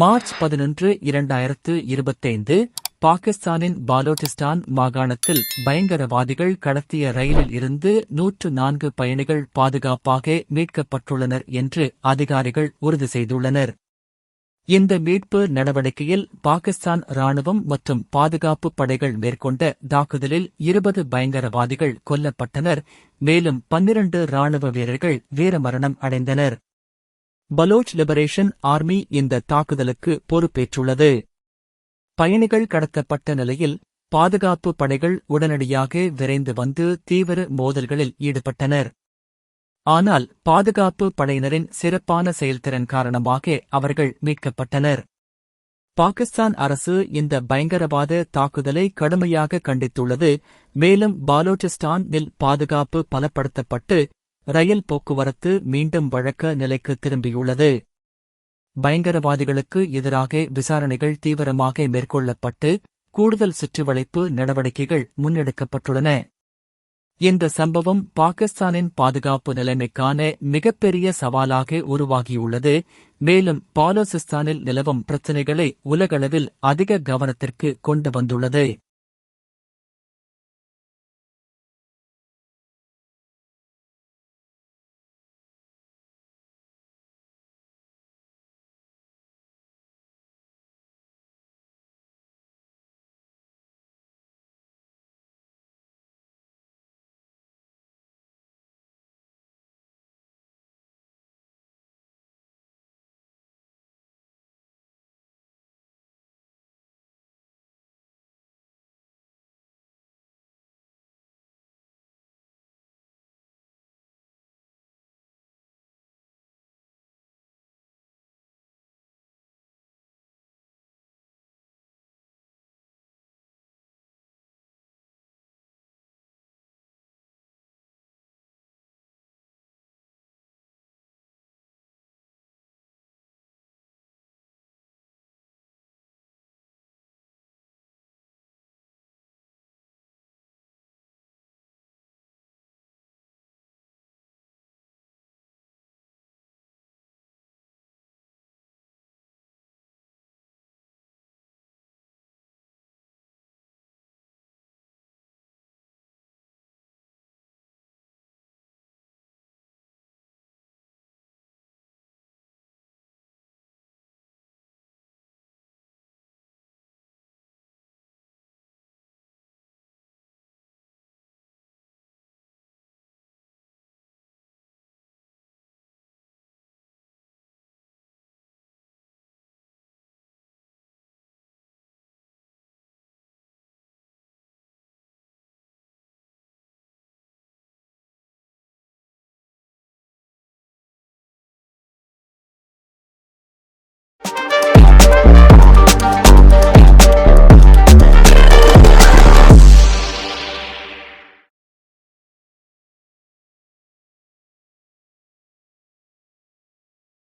March பதினொன்று இரண்டாயிரத்து இருபத்தைந்து பாகிஸ்தானின் பாலோட்டிஸ்தான் மாகாணத்தில் பயங்கரவாதிகள் கடத்திய ரயிலில் இருந்து நூற்று நான்கு பயணிகள் பாதுகாப்பாக மீட்கப்பட்டுள்ளனர் என்று அதிகாரிகள் உறுதி செய்துள்ளனர். இந்த மீட்பு நடவடிக்கையில் பாகிஸ்தான் ராணுவம் மற்றும் பாதுகாப்பு படைகள் மேற்கொண்ட தாக்குதலில் இருபது பயங்கரவாதிகள் கொல்லப்பட்டனர். மேலும் பன்னிரண்டு ராணுவ வீரர்கள் வீரமரணம் அடைந்தனர். பலோச் லிபரேஷன் ஆர்மி இந்த தாக்குதலுக்கு பொறுப்பேற்றுள்ளது. பயணிகள் கடத்தப்பட்ட நிலையில் பாதுகாப்பு படைகள் உடனடியாக விரைந்து வந்து தீவிர மோதல்களில் ஈடுபட்டனர். ஆனால் பாதுகாப்பு படையினரின் சிறப்பான செயல்திறன் காரணமாக அவர்கள் மீட்கப்பட்டனர். பாகிஸ்தான் அரசு இந்த பயங்கரவாத தாக்குதலை கடுமையாக கண்டித்துள்ளது. மேலும் பாலோச்சிஸ்தானில் பாதுகாப்பு பலப்படுத்தப்பட்டு ரயில் போக்குவரத்து மீண்டும் வழக்க நிலைக்கு திரும்பியுள்ளது. பயங்கரவாதிகளுக்கு எதிராக விசாரணைகள் தீவிரமாக மேற்கொள்ளப்பட்டு கூடுதல் சுற்றுவளைப்பு நடவடிக்கைகள் முன்னெடுக்கப்பட்டுள்ளன. இந்த சம்பவம் பாகிஸ்தானின் பாதுகாப்பு நிலைமைக்கான மிகப்பெரிய சவாலாக உருவாகியுள்ளது. மேலும் பாலோசிஸ்தானில் நிலவும் பிரச்சினைகளை உலகளவில் அதிக கவனத்திற்கு கொண்டு வந்துள்ளது.